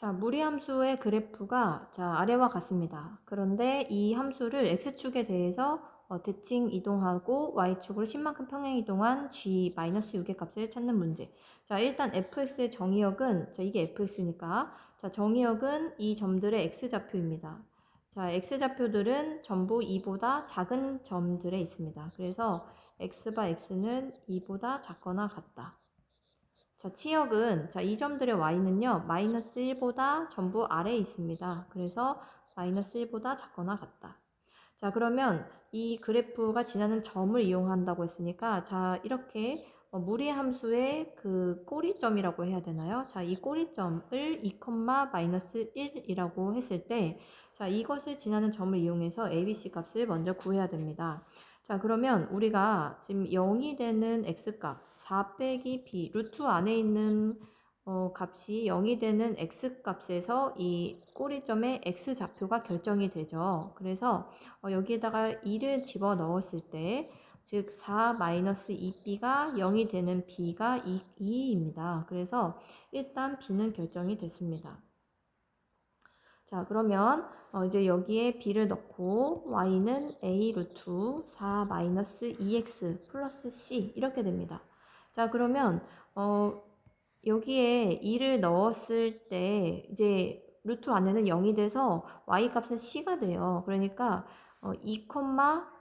자, 무리 함수의 그래프가 자, 아래와 같습니다. 그런데 이 함수를 x축에 대해서 어, 대칭 이동하고 y축으로 10만큼 평행 이동한 g-6의 값을 찾는 문제. 자, 일단 fx의 정의역은 자, 이게 fx니까 자, 정의역은 이 점들의 x좌표입니다. 자, x좌표들은 전부 2보다 작은 점들에 있습니다. 그래서 x바 x는 2보다 작거나 같다. 자, 치역은, 자, 이 점들의 y는요, 마이너스 1보다 전부 아래에 있습니다. 그래서 마이너스 1보다 작거나 같다. 자, 그러면 이 그래프가 지나는 점을 이용한다고 했으니까, 자, 이렇게 어, 무리 함수의 그 꼬리점이라고 해야 되나요? 자, 이 꼬리점을 2, 마이너스 1이라고 했을 때, 자, 이것을 지나는 점을 이용해서 ABC 값을 먼저 구해야 됩니다. 자, 그러면 우리가 지금 0이 되는 x값, 4 빼기 b, 루트 안에 있는 어, 값이 0이 되는 x값에서 이 꼬리점의 x좌표가 결정이 되죠. 그래서 어, 여기에다가 2를 집어 넣었을 때, 즉 4-2b가 0이 되는 b가 2, 2입니다. 그래서 일단 b는 결정이 됐습니다. 자, 그러면 어, 이제 여기에 b를 넣고 y는 a 루트 4 마이너스 2x 플러스 c 이렇게 됩니다. 자, 그러면 어, 여기에 2를 넣었을 때 이제 루트 안에는 0이 돼서 y 값은 c가 돼요. 그러니까 어, 2,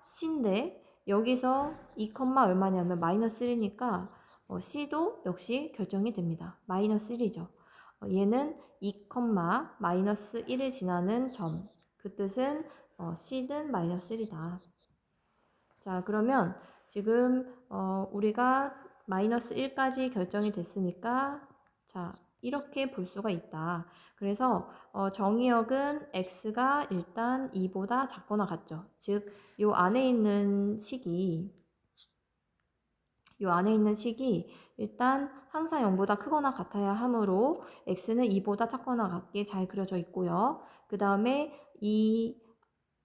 c인데 여기서 2, 얼마냐면 마이너스 1이니까 어, c도 역시 결정이 됩니다. 마이너스 1이죠. 어, 얘는 2, 마이너스 1을 지나는 점. 그 뜻은 어, C는 마이너스 1이다. 자, 그러면 지금 어, 우리가 마이너스 1까지 결정이 됐으니까 자, 이렇게 볼 수가 있다. 그래서 어, 정의역은 x가 일단 2보다 작거나 같죠. 즉, 이 안에 있는 식이 이 안에 있는 식이 일단 항상 0보다 크거나 같아야 하므로 x는 2보다 작거나 같게 잘 그려져 있고요. 그 다음에 이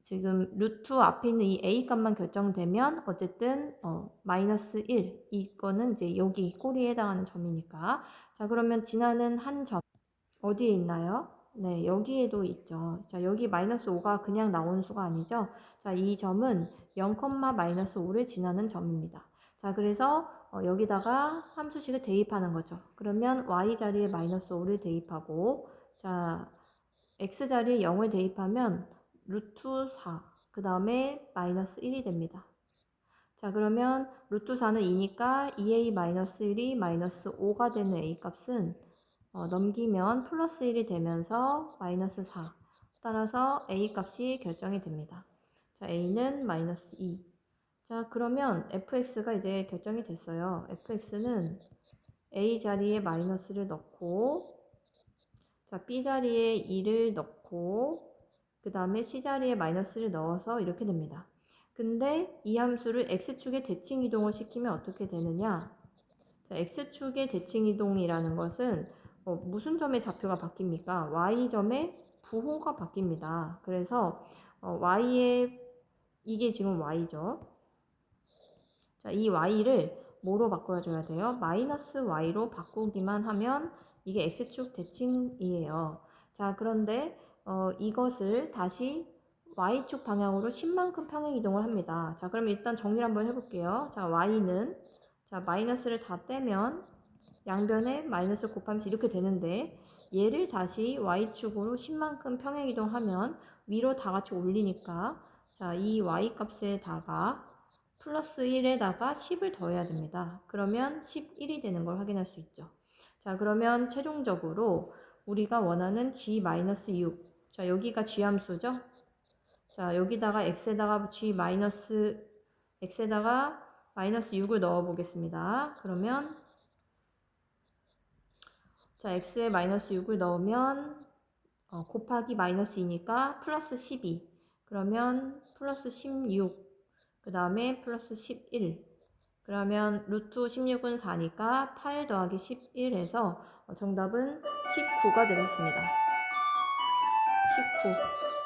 지금 루트 앞에 있는 이 a 값만 결정되면 어쨌든 어, 마이너스 1 이거는 이제 여기 꼬리에 해당하는 점이니까 자 그러면 지나는 한 점 어디에 있나요? 네 여기에도 있죠. 자 여기 마이너스 5가 그냥 나온 수가 아니죠. 자 이 점은 0, 마이너스 5를 지나는 점입니다. 자, 그래서 어, 여기다가 함수식을 대입하는 거죠. 그러면 y 자리에 마이너스 5를 대입하고 자, x 자리에 0을 대입하면 루트 4, 그 다음에 마이너스 1이 됩니다. 자, 그러면 루트 4는 2니까 2a 마이너스 1이 마이너스 5가 되는 a 값은 어, 넘기면 플러스 1이 되면서 마이너스 4. 따라서 a 값이 결정이 됩니다. 자, a는 마이너스 2. 자, 그러면 fx가 이제 결정이 됐어요. fx는 a 자리에 마이너스를 넣고 자, b 자리에 2를 넣고 그 다음에 c 자리에 마이너스를 넣어서 이렇게 됩니다. 근데 이 함수를 x축에 대칭 이동을 시키면 어떻게 되느냐? 자, x축의 대칭 이동이라는 것은 어, 무슨 점의 좌표가 바뀝니까? y점의 부호가 바뀝니다. 그래서 어, y의 이게 지금 y죠. 자, 이 y를 뭐로 바꿔줘야 돼요? 마이너스 y로 바꾸기만 하면 이게 x축 대칭이에요. 자, 그런데 어, 이것을 다시 y축 방향으로 10만큼 평행 이동을 합니다. 자, 그럼 일단 정리를 한번 해볼게요. 자, y는 자, 마이너스를 다 떼면 양변에 마이너스 곱하면서 이렇게 되는데 얘를 다시 y축으로 10만큼 평행 이동하면 위로 다 같이 올리니까 자, 이 y 값에다가 플러스 1에다가 10을 더해야 됩니다. 그러면 11이 되는 걸 확인할 수 있죠. 자, 그러면 최종적으로 우리가 원하는 g-6. 자, 여기가 g함수죠? 자, 여기다가 x에다가 g- x에다가 마이너스 6을 넣어 보겠습니다. 그러면 자, x에 마이너스 6을 넣으면 어, 곱하기 마이너스 2니까 플러스 12. 그러면 플러스 16. 그 다음에 플러스 11. 그러면 루트 16은 4니까 8 더하기 11에서 정답은 19가 되겠습니다. 19.